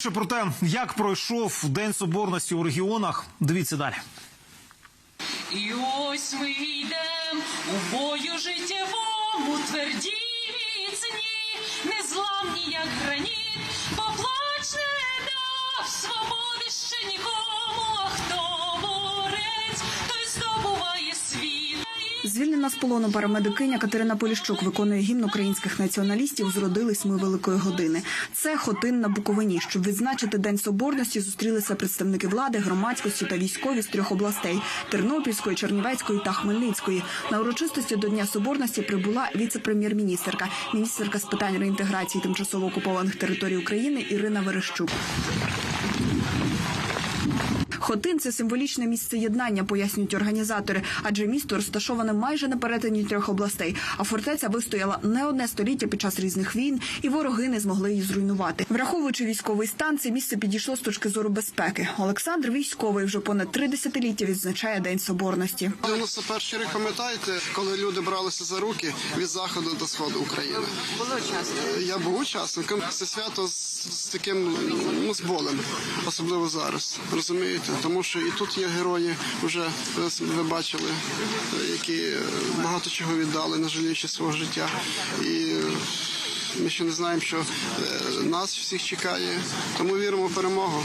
Ще Про те, як пройшов День Соборності у регіонах, дивіться далі. І ось ми йдемо у бою життєвому, тверді міцні, незламні, як граніт, Звільнена з полону парамедикиня Катерина Поліщук виконує гімн українських націоналістів. Зродились ми великої години. Це Хотин на Буковині. Щоб відзначити День Соборності, зустрілися представники влади, громадськості та військові з трьох областей: Тернопільської, Чернівецької та Хмельницької. На урочистості до Дня Соборності прибула віце-прем'єр-міністерка, міністерка з питань реінтеграції тимчасово окупованих територій України Ірина Верещук. Хотин це символічне місце єднання, пояснюють організатори, адже місто розташоване майже на перетині трьох областей. А фортеця вистояла не одне століття під час різних війн, і вороги не змогли її зруйнувати. Враховуючи військовий стан, це місце підійшло з точки зору безпеки. Олександр військовий вже понад три десятиліття відзначає День Соборності. 91 рік, пам'ятаєте, коли люди бралися за руки від заходу до сходу України? Я був учасником. Це свято з, з таким ну, з болем, особливо зараз. Розумієте? Тому що і тут є герої, вже е, ви бачили, е, які е, багато чого віддали, не жаліючи свого життя. І ми ще не знаємо, що нас всіх чекає, тому віримо в перемогу.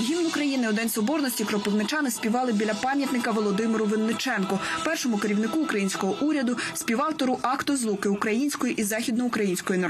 Гімн України у День Соборності кропивничани співали біля пам'ятника Володимиру Винниченку, першому керівнику українського уряду, співавтору акту злуки української і західноукраїнської народної.